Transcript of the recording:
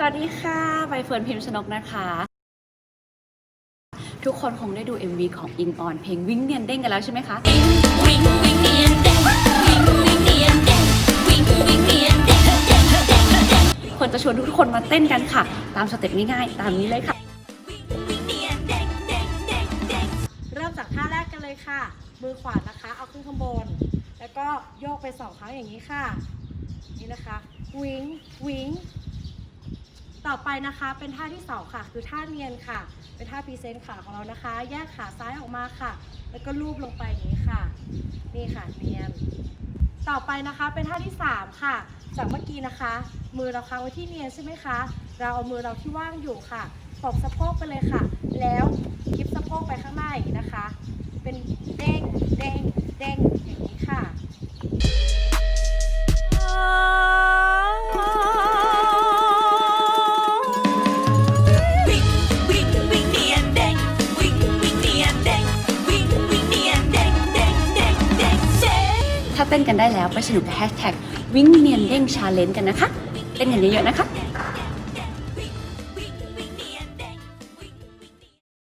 สวัสดีค่ะใบเฟิร์นพิมพ์ชนกนะคะ ทุกคนคงได้ดู MV ของอิงออนเพลงวิ่งเนียนเด้งกันแล้วใช่ไหมคะวิ่งวิ่งเนียนเด้งวิ่งวิ่งเนียนเด้งวิ่งวิ่งเนียนเด้งเด้งเด้งเด้งคนจะชวนทุกคนมาเต้นกันค่ะ ตามสเต็ปง่ายๆ ตามนี้เลยค่ะเริ่มจากท่าแรกกันเลยค่ะ มือขวานะคะ เอาขึ้นข้างบน แล้วก็โยกไปสองครั้งอย่างนี้ค่ะ นี่นะคะ วิ่งวิ่ง ต่อไปนะคะเป็นท่าที่สองค่ะ คือท่าเนียนค่ะ เป็นท่าพรีเซนต์ขาของเรานะคะ แยกขาซ้ายออกมาค่ะ แล้วก็ลูบลงไปอย่างนี้ค่ะ นี่ค่ะเนียน ต่อไปนะคะเป็นท่าที่ 3 ค่ะ จากเมื่อกี้นะคะ มือเราค้างไว้ที่เนียนใช่ไหมคะ เราเอามือเราที่ว่างอยู่ค่ะตบสะโพกไปเลยค่ะ แล้วกิ เต้นกันได้แล้ว ไปสนุกกับแฮชแท็กวิ่งเนียนเด้งชาเลนจ์กันนะคะ เต้นกันเยอะๆนะคะ